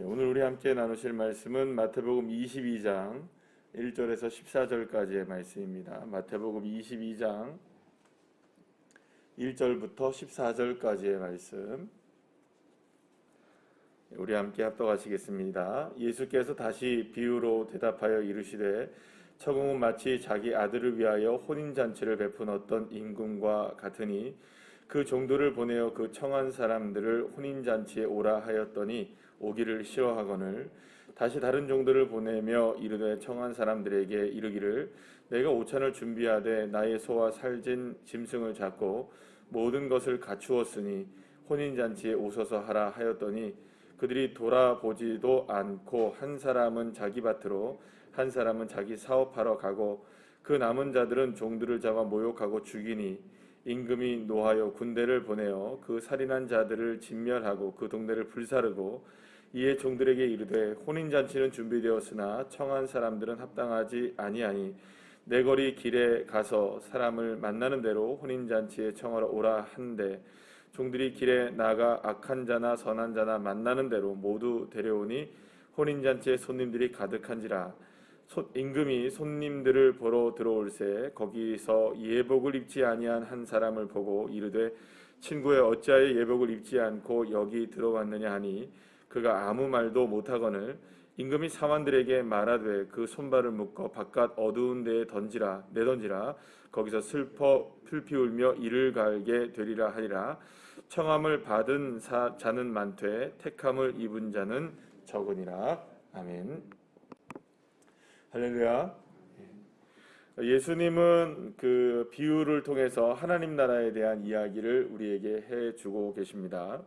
예, 오늘 우리 함께 나누실 말씀은 마태복음 22장 1절에서 14절까지의 말씀입니다. 마태복음 22장 1절부터 14절까지의 말씀. 예, 우리 함께 합독하시겠습니다. 예수께서 다시 비유로 대답하여 이르시되 처공은 마치 자기 아들을 위하여 혼인 잔치를 베푼 어떤 임금과 같으니 그 종들을 보내어 그 청한 사람들을 혼인 잔치에 오라 하였더니 오기를 싫어하거늘 다시 다른 종들을 보내며 이르되 청한 사람들에게 이르기를 내가 오찬을 준비하되 나의 소와 살진 짐승을 잡고 모든 것을 갖추었으니 혼인 잔치에 오소서 하라 하였더니 그들이 돌아보지도 않고 한 사람은 자기 밭으로 한 사람은 자기 사업하러 가고 그 남은 자들은 종들을 잡아 모욕하고 죽이니 임금이 노하여 군대를 보내어 그 살인한 자들을 진멸하고 그 동네를 불사르고 이에 종들에게 이르되 혼인 잔치는 준비되었으나 청한 사람들은 합당하지 아니하니 내 거리 길에 가서 사람을 만나는 대로 혼인 잔치에 청하러 오라 한데 종들이 길에 나가 악한 자나 선한 자나 만나는 대로 모두 데려오니 혼인 잔치에 손님들이 가득한지라. 소- 임금이 손님들을 보러 들어올새 거기서 예복을 입지 아니한 한 사람을 보고 이르되 친구여 어찌하여 예복을 입지 않고 여기 들어왔느냐 하니 그가 아무 말도 못하거늘 임금이 사관들에게 말하되 그 손발을 묶어 바깥 어두운 데에 던지라 내던지라. 거기서 슬퍼 풀피 울며 이를 갈게 되리라 하리라. 청함을 받은 사, 자는 많되 택함을 입은 자는 적으니라. 아멘. 할렐루야. 예수님은 그 비유를 통해서 하나님 나라에 대한 이야기를 우리에게 해주고 계십니다.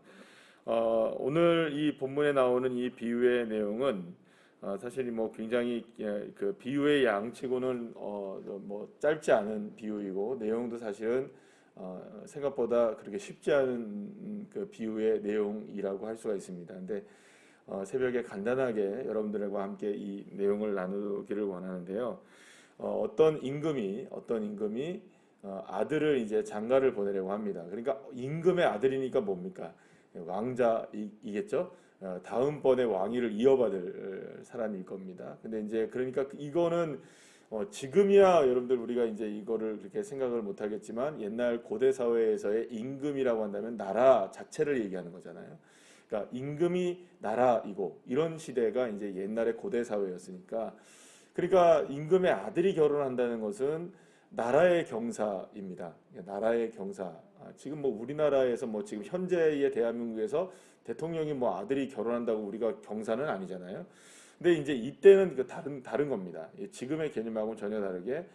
어, 오늘 이 본문에 나오는 이 비유의 내용은 어, 사실 뭐 굉장히 예, 그 비유의 양치고는 어, 뭐 짧지 않은 비유이고 내용도 사실은 어, 생각보다 그렇게 쉽지 않은 그 비유의 내용이라고 할 수가 있습니다. 근데 어, 새벽에 간단하게 여러분들과 함께 이 내용을 나누기를 원하는데요. 어, 어떤 임금이 어떤 임금이 어, 아들을 이제 장가를 보내려고 합니다. 그러니까 임금의 아들이니까 뭡니까? 왕자이겠죠. 어, 다음번에 왕위를 이어받을 사람일 겁니다. 근데 이제 그러니까 이거는 어, 지금이야 여러분들 우리가 이제 이거를 그렇게 생각을 못 하겠지만 옛날 고대 사회에서의 임금이라고 한다면 나라 자체를 얘기하는 거잖아요. 그러니까 임금이 나라이고 이런 시대가 이제 옛날의 고대 사회였으니까 그러니까 임금의 아들이 결혼한다는 것은 나라의 경사입니다. 나라의 경사. 아, 지금 뭐 우리나라에서 뭐 지금 현재의 대한민국에서 대통령이 뭐 아들이 결혼한다고 우리가 경사는 아니잖아요. 근데 이제 이때는 그 다른 다른 겁니다. 이 지금의 개념하고는 전혀 다르게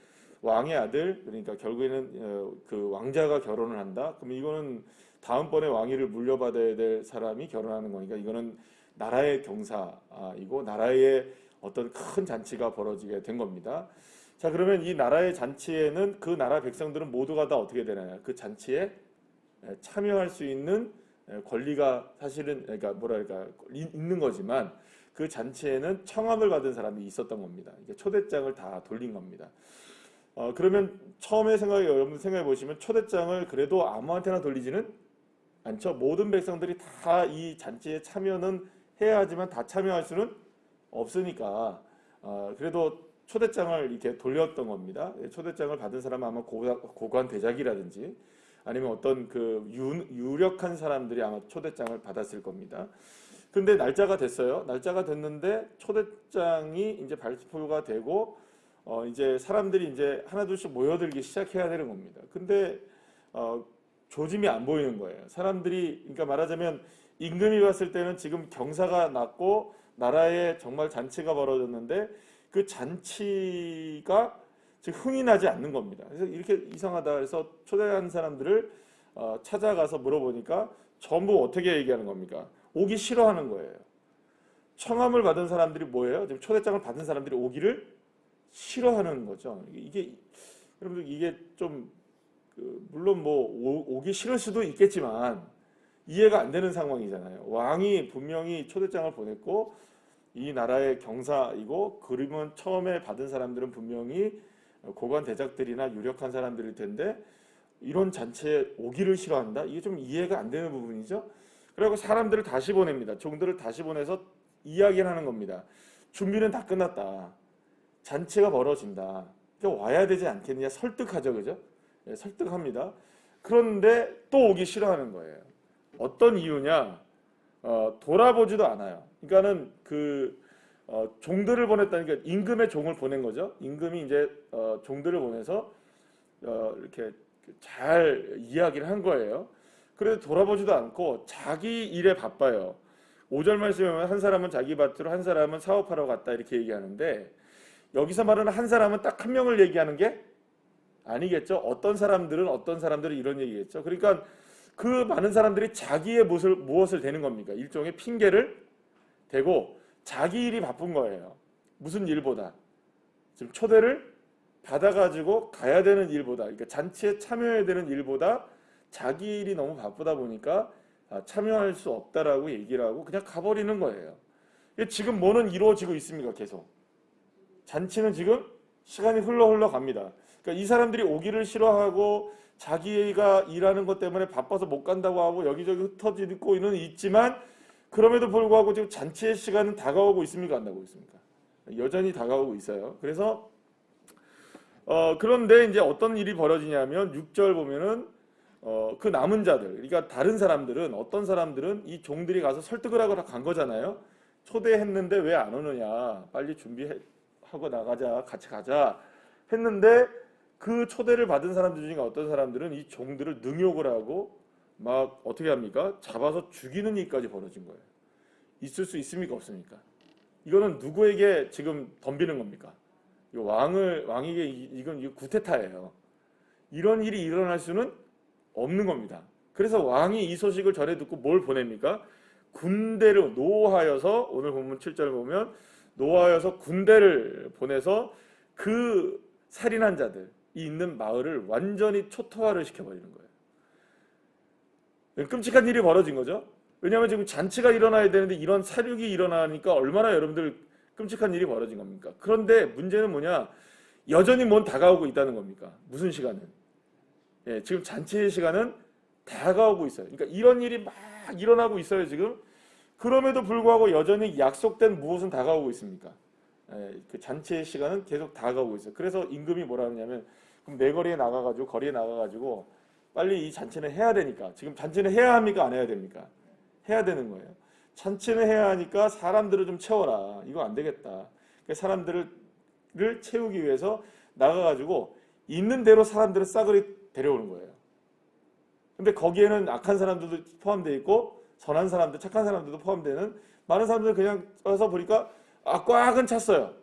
왕의 아들 그러니까 결국에는 어, 그 왕자가 결혼을 한다. 그럼 이거는 다음번에 왕위를 물려받아야 될 사람이 결혼하는 거니까 이거는 나라의 경사이고 나라의 어떤 큰 잔치가 벌어지게 된 겁니다. 자 그러면 이 나라의 잔치에는 그 나라 백성들은 모두가 다 어떻게 되나요? 그 잔치에 참여할 수 있는 권리가 사실은 그러니까 뭐랄까 있는 거지만 그 잔치에는 청함을 받은 사람이 있었던 겁니다. 초대장을 다 돌린 겁니다. 어, 그러면 처음에 생각해 여러분 생각해 보시면 초대장을 그래도 아무한테나 돌리지는 않죠. 모든 백성들이 다 이 잔치에 참여는 해야 하지만 다 참여할 수는 없으니까 어, 그래도 초대장을 이렇게 돌렸던 겁니다. 예, 초대장을 받은 사람은 아마 고관 대작이라든지 아니면 어떤 그 유, 유력한 사람들이 아마 초대장을 받았을 겁니다. 근데 날짜가 됐어요. 날짜가 됐는데 초대장이 이제 발표가 되고 어 이제 사람들이 이제 하나둘씩 모여들기 시작해야 되는 겁니다. 근데 어 조짐이 안 보이는 거예요. 사람들이 그러니까 말하자면 임금이 봤을 때는 지금 경사가 났고 나라에 정말 잔치가 벌어졌는데 그 잔치가 흥이 나지 않는 겁니다. 그래서 이렇게 이상하다 해서 초대한 사람들을 어 찾아가서 물어보니까 전부 어떻게 얘기하는 겁니까? 오기 싫어하는 거예요. 청함을 받은 사람들이 뭐예요? 지금 초대장을 받은 사람들이 오기를 싫어하는 거죠. 이게 여러분들 이게 좀그 물론 뭐 오, 기 싫을 수도 있겠지만 이해가 안 되는 상황이잖아요. 왕이 분명히 초대장을 보냈고 이 나라의 경사이고 그러면 처음에 받은 사람들은 분명히 고관 대작들이나 유력한 사람들일 텐데 이런 잔치에 오기를 싫어한다? 이게 좀 이해가 안 되는 부분이죠. 그리고 사람들을 다시 보냅니다. 종들을 다시 보내서 이야기를 하는 겁니다. 준비는 다 끝났다. 잔치가 벌어진다. 와야 되지 않겠느냐 설득하죠, 그죠? 예, 설득합니다. 그런데 또 오기 싫어하는 거예요. 어떤 이유냐? 어, 돌아보지도 않아요. 그러니까는 그 어, 종들을 보냈다니까 임금의 종을 보낸 거죠. 임금이 이제 어, 종들을 보내서 어, 이렇게 잘 이야기를 한 거예요. 그래도 돌아보지도 않고 자기 일에 바빠요. 5절 말씀에 보면 한 사람은 자기 밭으로 한 사람은 사업하러 갔다 이렇게 얘기하는데 여기서 말하는 한 사람은 딱 한 명을 얘기하는 게 아니겠죠. 어떤 사람들은 어떤 사람들은 이런 얘기겠죠. 그러니까 그 많은 사람들이 자기의 무엇을 무엇을 대는 겁니까? 일종의 핑계를 대고 자기 일이 바쁜 거예요. 무슨 일보다 지금 초대를 받아가지고 가야 되는 일보다, 그러니까 잔치에 참여해야 되는 일보다 자기 일이 너무 바쁘다 보니까 아, 참여할 수 없다라고 얘기를 하고 그냥 가버리는 거예요. 지금 뭐는 이루어지고 있습니까? 계속 잔치는 지금 시간이 흘러 흘러 갑니다. 그러니까 이 사람들이 오기를 싫어하고 자기가 일하는 것 때문에 바빠서 못 간다고 하고 여기저기 흩어지고 있는 있지만 그럼에도 불구하고 지금 잔치의 시간은 다가오고 있습니까? 안 다가오고 있습니까? 여전히 다가오고 있어요. 그래서 어 그런데 이제 어떤 일이 벌어지냐면 6절 보면은 어 그 남은 자들 그러니까 다른 사람들은 어떤 사람들은 이 종들이 가서 설득을 하고 간 거잖아요. 초대했는데 왜 안 오느냐? 빨리 준비하고 나가자. 같이 가자. 했는데 그 초대를 받은 사람들 중에 어떤 사람들은 이 종들을 능욕을 하고 막 어떻게 합니까? 잡아서 죽이는 일까지 벌어진 거예요. 있을 수 있습니까? 없습니까? 이거는 누구에게 지금 덤비는 겁니까? 이 왕을 왕에게 이- 이건 구테타예요. 이런 일이 일어날 수는 없는 겁니다. 그래서 왕이 이 소식을 전해 듣고 뭘 보냅니까? 군대를 노하여서 오늘 본문 7절 보면 노하여서 군대를 보내서 그 살인한 자들이 있는 마을을 완전히 초토화를 시켜버리는 거예요. 끔찍한 일이 벌어진 거죠. 왜냐하면 지금 잔치가 일어나야 되는데 이런 사륙이 일어나니까 얼마나 여러분들 끔찍한 일이 벌어진 겁니까? 그런데 문제는 뭐냐? 여전히 뭔 다가오고 있다는 겁니까? 무슨 시간은? 예, 지금 잔치의 시간은 다가오고 있어요. 그러니까 이런 일이 막 일어나고 있어요, 지금. 그럼에도 불구하고 여전히 약속된 무엇은 다가오고 있습니까? 예, 그 잔치의 시간은 계속 다가오고 있어요. 그래서 임금이 뭐라 하냐면 그럼 내 거리에 나가가지고 거리에 나가가지고 빨리 이 잔치는 해야 되니까 지금 잔치는 해야 합니까 안 해야 됩니까? 해야 되는 거예요. 잔치는 해야 하니까 사람들을 좀 채워라. 이거 안 되겠다. 그러니까 사람들을 채우기 위해서 나가가지고 있는 대로 사람들을 싸그리 데려오는 거예요. 근데 거기에는 악한 사람들도 포함되어 있고 선한 사람들, 착한 사람들도 포함되는 많은 사람들 그냥 와서 보니까 아 꽉은 찼어요.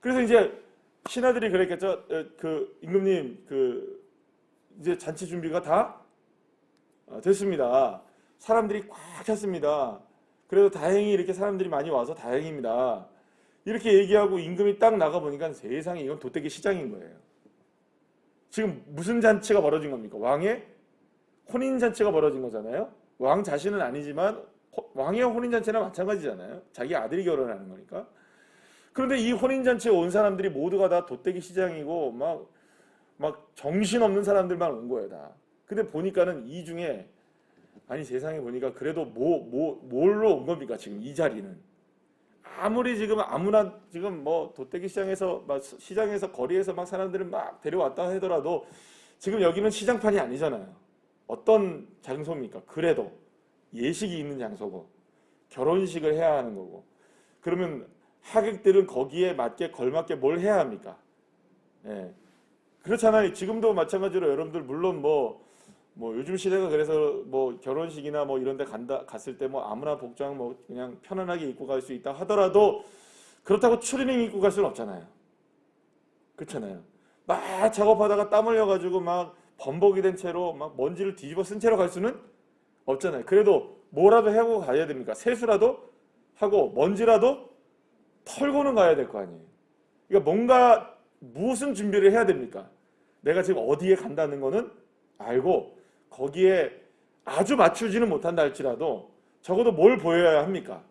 그래서 이제 신하들이 그랬겠죠. 어, 그 임금님 그 이제 잔치 준비가 다 어, 됐습니다. 사람들이 꽉 찼습니다. 그래도 다행히 이렇게 사람들이 많이 와서 다행입니다. 이렇게 얘기하고 임금이 딱 나가 보니까 세상에 이건 도떼기 시장인 거예요. 지금 무슨 잔치가 벌어진 겁니까? 왕의 혼인 잔치가 벌어진 거잖아요. 왕 자신은 아니지만 호- 왕의 혼인 잔치나 마찬가지잖아요. 자기 아들이 결혼하는 거니까. 그런데 이 혼인 잔치에 온 사람들이 모두가 다 도떼기 시장이고 막 막 정신 없는 사람들만 온 거예요, 다. 근데 보니까는 이 중에 아니 세상에 보니까 그래도 뭐 뭐 뭘로 온 겁니까 지금 이 자리는 아무리 지금 아무나 지금 뭐 도떼기 시장에서 막 시장에서 거리에서 막 사람들을 막 데려왔다 하더라도 지금 여기는 시장판이 아니잖아요. 어떤 장소입니까? 그래도 예식이 있는 장소고 결혼식을 해야 하는 거고 그러면 하객들은 거기에 맞게 걸맞게 뭘 해야 합니까? 예. 그렇잖아요. 지금도 마찬가지로 여러분들 물론 뭐뭐 요즘 시대가 그래서 뭐 결혼식이나 뭐 이런 데 간다 갔을 때 뭐 아무나 복장 뭐 그냥 편안하게 입고 갈 수 있다 하더라도 그렇다고 추리닝 입고 갈 수는 없잖아요. 그렇잖아요. 막 작업하다가 땀 흘려 가지고 막 범벅이 된 채로 막 먼지를 뒤집어 쓴 채로 갈 수는 없잖아요. 그래도 뭐라도 하고 가야 됩니까? 세수라도 하고 먼지라도 털고는 가야 될 거 아니에요. 그러니까 뭔가 무슨 준비를 해야 됩니까? 내가 지금 어디에 간다는 거는 알고 거기에 아주 맞추지는 못한다 할지라도 적어도 뭘 보여야 합니까?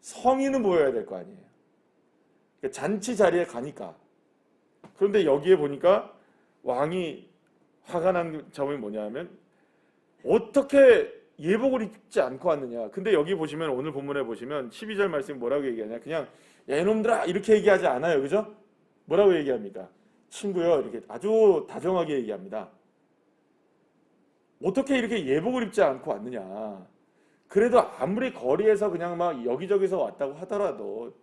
성의는 보여야 될 거 아니에요. 그러니까 잔치 자리에 가니까. 그런데 여기에 보니까 왕이 화가 난 점이 뭐냐면 어떻게 예복을 입지 않고 왔느냐. 근데 여기 보시면 오늘 본문에 보시면 12절 말씀 뭐라고 얘기하냐. 그냥 야 이놈들아 이렇게 얘기하지 않아요. 그죠? 뭐라고 얘기합니까? 친구요. 이렇게 아주 다정하게 얘기합니다. 어떻게 이렇게 예복을 입지 않고 왔느냐. 그래도 아무리 거리에서 그냥 막 여기저기서 왔다고 하더라도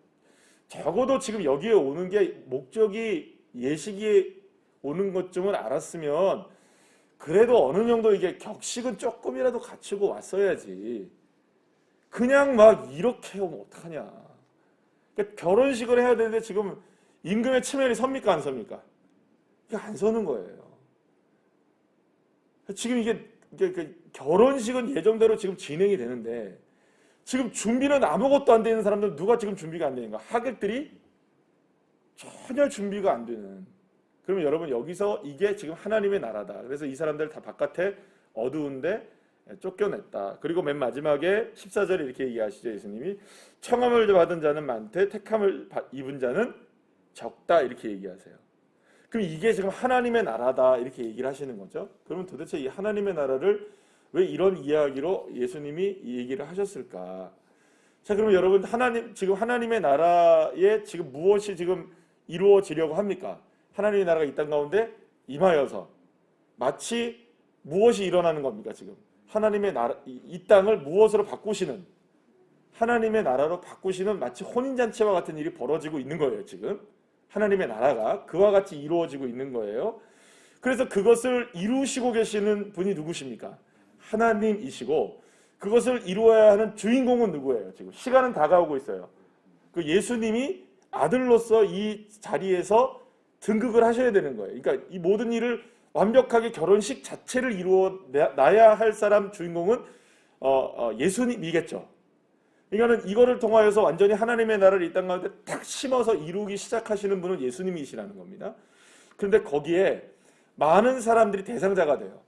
적어도 지금 여기에 오는 게 목적이 예식이 오는 것쯤은 알았으면 그래도 어느 정도 이게 격식은 조금이라도 갖추고 왔어야지. 그냥 막 이렇게 오면 어떡하냐. 그러니까 결혼식을 해야 되는데 지금 임금의 체면이 섭니까 안 섭니까? 이게 안 서는 거예요. 지금 이게, 결혼식은 예정대로 지금 진행이 되는데 지금 준비는 아무것도 안 되는 사람들 누가 지금 준비가 안 되는가? 하객들이 전혀 준비가 안 되는. 그러면 여러분 여기서 이게 지금 하나님의 나라다. 그래서 이 사람들 다 바깥에 어두운데 쫓겨냈다. 그리고 맨 마지막에 14절에 이렇게 얘기하시죠. 예수님이 청함을 받은 자는 많되 택함을 받- 입은 자는 적다 이렇게 얘기하세요. 그럼 이게 지금 하나님의 나라다 이렇게 얘기를 하시는 거죠. 그러면 도대체 이 하나님의 나라를 왜 이런 이야기로 예수님이 이 얘기를 하셨을까? 자, 그러면 여러분 하나님 지금 하나님의 나라에 지금 무엇이 지금 이루어지려고 합니까? 하나님의 나라가 이 땅 가운데 임하여서 마치 무엇이 일어나는 겁니까 지금? 하나님의 나라 이, 이 땅을 무엇으로 바꾸시는 하나님의 나라로 바꾸시는 마치 혼인 잔치와 같은 일이 벌어지고 있는 거예요 지금 하나님의 나라가 그와 같이 이루어지고 있는 거예요. 그래서 그것을 이루시고 계시는 분이 누구십니까? 하나님이시고 그것을 이루어야 하는 주인공은 누구예요? 지금 시간은 다가오고 있어요. 그 예수님이 아들로서 이 자리에서 등극을 하셔야 되는 거예요. 그러니까 이 모든 일을 완벽하게 결혼식 자체를 이루어 놔야 할 사람 주인공은 어, 어, 예수님이겠죠. 그러니까는 이거를 통하여서 완전히 하나님의 나라를 이 땅 가운데 탁 심어서 이루기 시작하시는 분은 예수님이시라는 겁니다. 그런데 거기에 많은 사람들이 대상자가 돼요.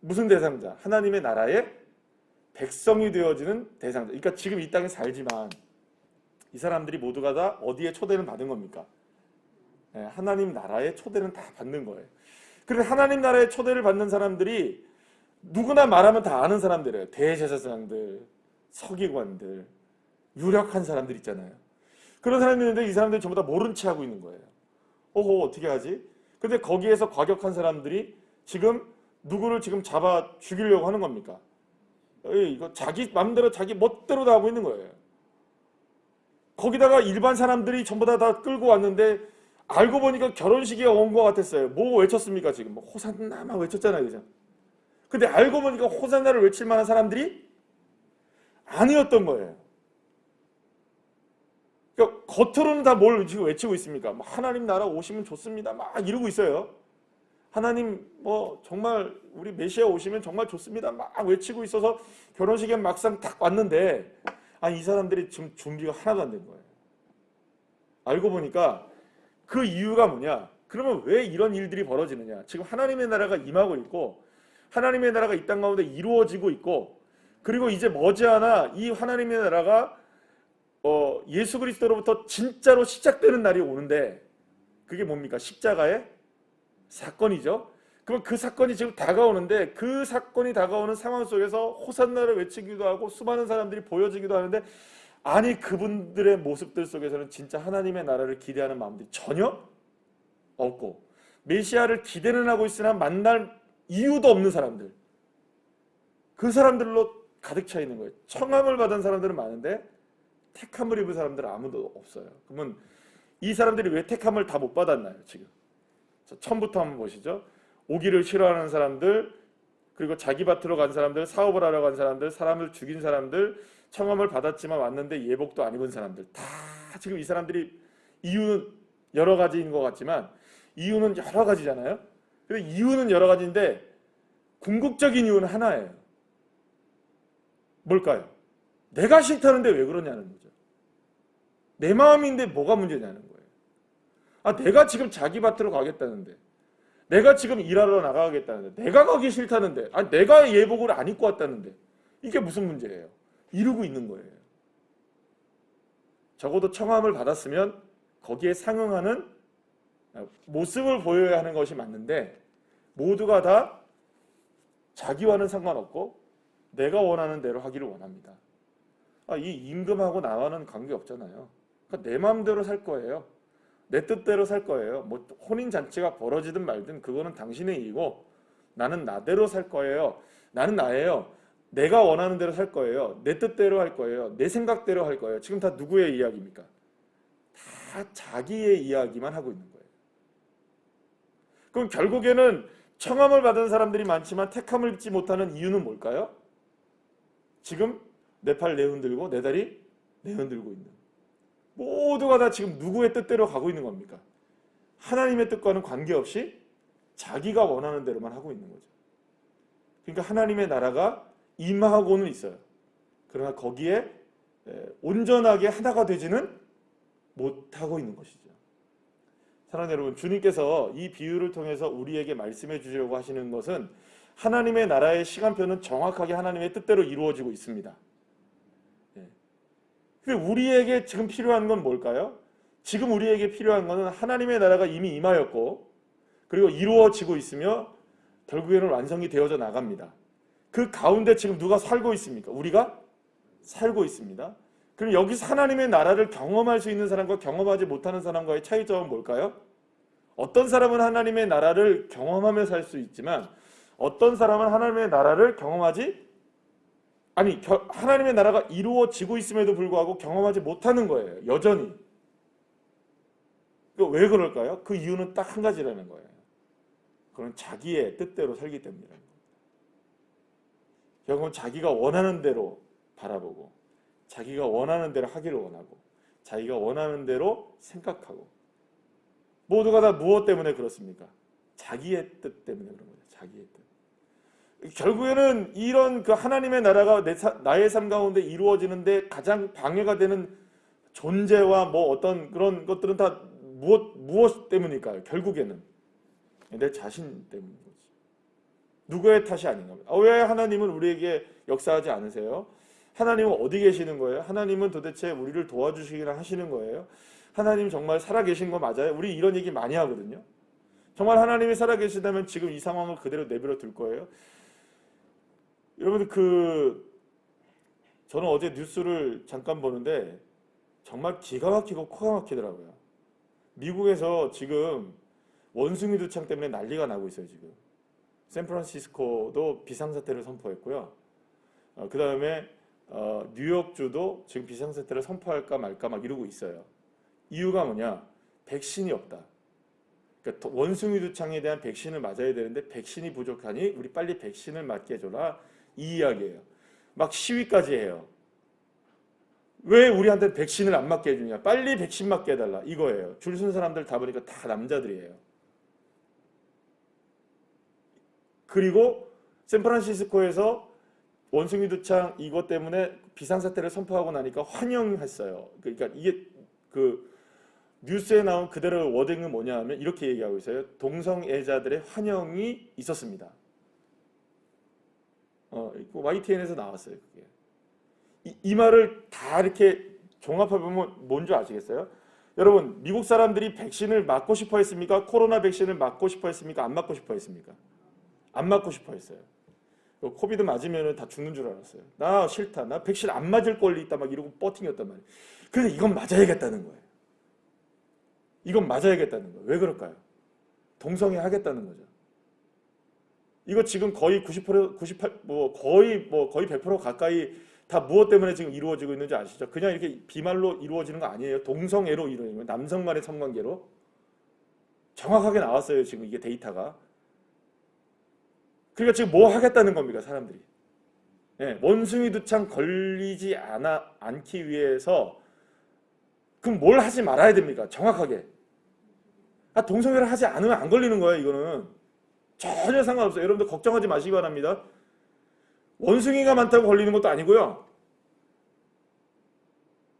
무슨 대상자? 하나님의 나라의 백성이 되어지는 대상자. 그러니까 지금 이 땅에 살지만 이 사람들이 모두가 다 어디에 초대는 받은 겁니까? 네, 하나님 나라의 초대는 다 받는 거예요. 그래서 하나님 나라의 초대를 받는 사람들이 누구나 말하면 다 아는 사람들이에요. 대제사장들, 서기관들, 유력한 사람들 있잖아요. 그런 사람들이 있는데 이 사람들이 전부 다 모른 채 하고 있는 거예요. 오호 어떻게 하지? 근데 거기에서 과격한 사람들이 지금 누구를 지금 잡아 죽이려고 하는 겁니까? 이거 자기 마음대로 자기 멋대로 다 하고 있는 거예요. 거기다가 일반 사람들이 전부 다, 다 끌고 왔는데 알고 보니까 결혼식에 온 것 같았어요. 뭐 외쳤습니까 지금? 뭐 호산나 막 외쳤잖아요, 그죠? 근데 알고 보니까 호산나를 외칠 만한 사람들이 아니었던 거예요. 그러니까 겉으로는 다 뭘 외치고 있습니까? 뭐 하나님 나라 오시면 좋습니다. 막 이러고 있어요. 하나님 뭐 정말 우리 메시아 오시면 정말 좋습니다. 막 외치고 있어서 결혼식에 막상 딱 왔는데 아니 이 사람들이 지금 준비가 하나도 안 된 거예요. 알고 보니까 그 이유가 뭐냐? 그러면 왜 이런 일들이 벌어지느냐? 지금 하나님의 나라가 임하고 있고 하나님의 나라가 이 땅 가운데 이루어지고 있고 그리고 이제 머지않아 이 하나님의 나라가 어, 예수 그리스도로부터 진짜로 시작되는 날이 오는데 그게 뭡니까? 십자가의 사건이죠. 그럼 그 사건이 지금 다가오는데 그 사건이 다가오는 상황 속에서 호산나를 외치기도 하고 수많은 사람들이 보여지기도 하는데 아니 그분들의 모습들 속에서는 진짜 하나님의 나라를 기대하는 마음들이 전혀 없고 메시아를 기대는 하고 있으나 만날 이유도 없는 사람들 그 사람들로 가득 차 있는 거예요. 청함을 받은 사람들은 많은데 택함을 입은 사람들은 아무도 없어요. 그러면 이 사람들이 왜 택함을 다 못 받았나요? 지금 자, 처음부터 한번 보시죠. 오기를 싫어하는 사람들, 그리고 자기 밭으로 간 사람들, 사업을 하러 간 사람들, 사람을 죽인 사람들, 청함을 받았지만 왔는데 예복도 안 입은 사람들, 다 지금 이 사람들이 이유는 여러 가지인 것 같지만 이유는 여러 가지잖아요. 근데 이유는 여러 가지인데 궁극적인 이유는 하나예요. 뭘까요? 내가 싫다는데 왜 그러냐는 거죠. 내 마음인데 뭐가 문제냐는 거예요. 아, 내가 지금 자기 밭으로 가겠다는데, 내가 지금 일하러 나가겠다는데, 내가 가기 싫다는데, 아, 내가 예복을 안 입고 왔다는데, 이게 무슨 문제예요? 이루고 있는 거예요. 적어도 청함을 받았으면 거기에 상응하는 모습을 보여야 하는 것이 맞는데, 모두가 다 자기와는 상관없고, 내가 원하는 대로 하기를 원합니다. 아, 이 임금하고 나와는 관계 없잖아요. 그러니까 내 마음대로 살 거예요. 내 뜻대로 살 거예요. 뭐 혼인 잔치가 벌어지든 말든 그거는 당신의 일이고 나는 나대로 살 거예요. 나는 나예요. 내가 원하는 대로 살 거예요. 내 뜻대로 할 거예요. 내 생각대로 할 거예요. 지금 다 누구의 이야기입니까? 다 자기의 이야기만 하고 있는 거예요. 그럼 결국에는 청함을 받은 사람들이 많지만 택함을 입지 못하는 이유는 뭘까요? 지금 내 팔 내흔들고 내 다리 내흔들고 있는 모두가 다 지금 누구의 뜻대로 가고 있는 겁니까? 하나님의 뜻과는 관계없이 자기가 원하는 대로만 하고 있는 거죠. 그러니까 하나님의 나라가 임하고는 있어요. 그러나 거기에 에, 온전하게 하나가 되지는 못하고 있는 것이죠. 사랑하는 여러분, 주님께서 이 비유를 통해서 우리에게 말씀해 주시려고 하시는 것은 하나님의 나라의 시간표는 정확하게 하나님의 뜻대로 이루어지고 있습니다. 예. 근데 우리에게 지금 필요한 건 뭘까요? 지금 우리에게 필요한 것은 하나님의 나라가 이미 임하였고 그리고 이루어지고 있으며 결국에는 완성이 되어져 나갑니다. 그 가운데 지금 누가 살고 있습니까? 우리가 살고 있습니다. 그럼 여기서 하나님의 나라를 경험할 수 있는 사람과 경험하지 못하는 사람과의 차이점은 뭘까요? 어떤 사람은 하나님의 나라를 경험하며 살 수 있지만 어떤 사람은 하나님의 나라를 경험하지 아니 겨- 하나님의 나라가 이루어지고 있음에도 불구하고 경험하지 못하는 거예요. 여전히. 그왜 그럴까요? 그 이유는 딱 한 가지라는 거예요. 그건 자기의 뜻대로 살기 때문이라는 거예요. 결국은 자기가 원하는 대로 바라보고 자기가 원하는 대로 하기를 원하고 자기가 원하는 대로 생각하고 모두가 다 무엇 때문에 그렇습니까? 자기의 뜻 때문에 그런 거죠. 자기의 뜻. 결국에는 이런 그 하나님의 나라가 내 사- 나의 삶 가운데 이루어지는데 가장 방해가 되는 존재와 뭐 어떤 그런 것들은 다 무엇 무엇 때문일까요? 결국에는 내 자신 때문인 거지. 누구의 탓이 아닌 겁니다. 아, 왜 하나님은 우리에게 역사하지 않으세요? 하나님은 어디 계시는 거예요? 하나님은 도대체 우리를 도와주시기나 하시는 거예요? 하나님 정말 살아계신 거 맞아요? 우리 이런 얘기 많이 하거든요. 정말 하나님이 살아계시다면 지금 이 상황을 그대로 내버려 둘 거예요? 여러분들 그 저는 어제 뉴스를 잠깐 보는데 정말 기가 막히고 코가 막히더라고요. 미국에서 지금 원숭이 두창 때문에 난리가 나고 있어요 지금. 샌프란시스코도 비상사태를 선포했고요. 어, 그 다음에 어, 뉴욕주도 지금 비상사태를 선포할까 말까 막 이러고 있어요. 이유가 뭐냐? 백신이 없다. 그러니까 더- 원숭이 두창에 대한 백신을 맞아야 되는데 백신이 부족하니 우리 빨리 백신을 맞게 해줘라 이 이야기예요. 막 시위까지 해요. 왜 우리한테 백신을 안 맞게 해주냐? 빨리 백신 맞게 해달라 이거예요. 줄쓴 사람들 다 보니까 다 남자들이에요. 그리고 샌프란시스코에서 원숭이 두창 이것 때문에 비상사태를 선포하고 나니까 환영했어요. 그러니까 이게 그 뉴스에 나온 그대로 워딩은 뭐냐 하면 이렇게 얘기하고 있어요. 동성애자들의 환영이 있었습니다. 어, 그 YTN에서 나왔어요. 그게. 이, 이 말을 다 이렇게 종합해 보면 뭔지 아시겠어요? 여러분, 미국 사람들이 백신을 맞고 싶어 했습니까? 코로나 백신을 맞고 싶어 했습니까? 안 맞고 싶어 했습니까? 안 맞고 싶어 했어요. 그 코비드 맞으면 다 죽는 줄 알았어요. 나 싫다. 나 백신 안 맞을 권리 있다. 막 이러고 버팅이었단 말이에요. 근데 이건 맞아야겠다는 거예요. 이건 맞아야겠다는 거예요. 왜 그럴까요? 동성애 하겠다는 거죠. 이거 지금 거의 90% 98, 뭐 거의 뭐 거의 100% 가까이 다 무엇 때문에 지금 이루어지고 있는지 아시죠? 그냥 이렇게 비말로 이루어지는 거 아니에요. 동성애로 이루어지는 거예요. 남성 간의 성관계로. 정확하게 나왔어요. 지금 이게 데이터가. 그러니까 지금 뭐 하겠다는 겁니까, 사람들이? 예, 원숭이 두창 걸리지 않아 않기 위해서 그럼 뭘 하지 말아야 됩니까? 정확하게. 아, 동성애를 하지 않으면 안 걸리는 거예요, 이거는. 전혀 상관없어요. 여러분들 걱정하지 마시기 바랍니다. 원숭이가 많다고 걸리는 것도 아니고요.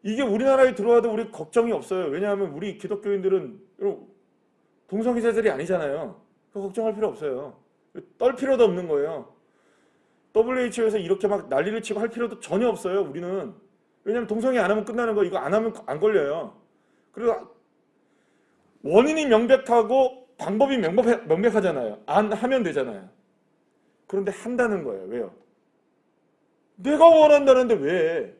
이게 우리나라에 들어와도 우리 걱정이 없어요. 왜냐하면 우리 기독교인들은 동성애자들이 아니잖아요. 그 걱정할 필요 없어요. 떨 필요도 없는 거예요. WHO에서 이렇게 막 난리를 치고 할 필요도 전혀 없어요. 우리는 왜냐하면 동성애 안 하면 끝나는 거 이거 안 하면 안 걸려요. 그리고 원인이 명백하고 방법이 명백, 명백하잖아요. 안 하면 되잖아요. 그런데 한다는 거예요. 왜요? 내가 원한다는데 왜?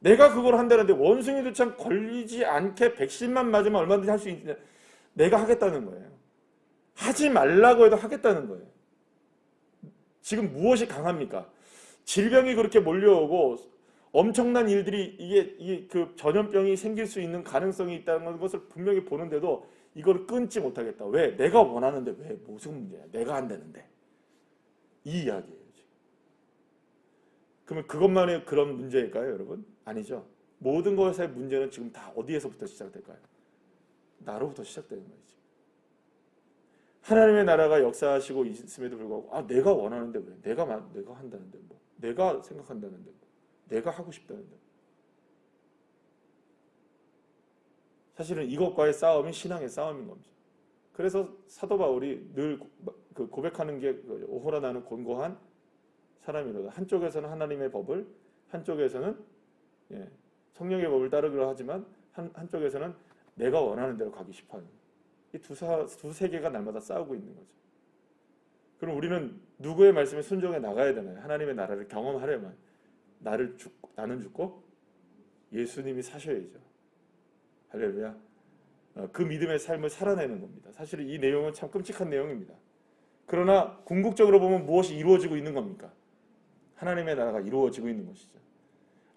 내가 그걸 한다는데 원숭이도 참 걸리지 않게 백신만 맞으면 얼마든지 할 수 있냐? 내가 하겠다는 거예요. 하지 말라고 해도 하겠다는 거예요. 지금 무엇이 강합니까? 질병이 그렇게 몰려오고 엄청난 일들이 이게 이게 그 전염병이 생길 수 있는 가능성이 있다는 것을 분명히 보는데도 이걸 끊지 못하겠다. 왜? 내가 원하는데 왜? 무슨 문제야? 내가 한다는데. 이 이야기예요. 지금. 그러면 그것만의 그런 문제일까요, 여러분? 아니죠. 모든 것의 문제는 지금 다 어디에서부터 시작될까요? 나로부터 시작되는. 지금. 하나님의 나라가 역사하시고 있음에도 불구하고 아 내가 원하는데 왜? 내가 마- 내가 한다는데 뭐? 내가 생각한다는데 뭐? 내가 하고 싶다는데 사실은 이것과의 싸움이 신앙의 싸움인 겁니다. 그래서 사도 바울이 늘그 고백하는 게 오호라 나는 곤고한 사람이로다. 한쪽에서는 하나님의 법을, 한쪽에서는 예, 성령의 법을 따르기로 하지만 한, 한쪽에서는 내가 원하는 대로 가기 싶어하는 이두 두 세계가 날마다 싸우고 있는 거죠. 그럼 우리는 누구의 말씀에 순종해 나가야 되나요? 하나님의 나라를 경험하려면 나를 죽 나는 죽고 예수님이 사셔야죠. 할렐루야. 어, 그 믿음의 삶을 살아내는 겁니다. 사실 이 내용은 참 끔찍한 내용입니다. 그러나 궁극적으로 보면 무엇이 이루어지고 있는 겁니까? 하나님의 나라가 이루어지고 있는 것이죠.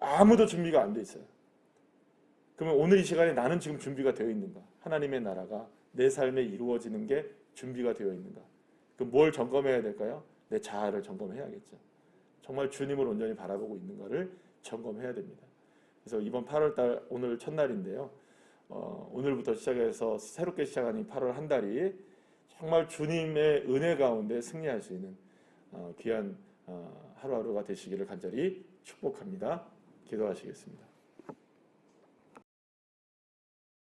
아무도 준비가 안 돼 있어요. 그러면 오늘 이 시간에 나는 지금 준비가 되어 있는가? 하나님의 나라가 내 삶에 이루어지는 게 준비가 되어 있는가? 그럼 뭘 점검해야 될까요? 내 자아를 점검해야겠죠. 정말 주님을 온전히 바라보고 있는가를 점검해야 됩니다. 그래서 이번 8월 달 오늘 첫날인데요. 어, 오늘부터 시작해서 새롭게 시작하는 이 8월 한 달이 정말 주님의 은혜 가운데 승리할 수 있는 어, 귀한 어, 하루하루가 되시기를 간절히 축복합니다. 기도하시겠습니다.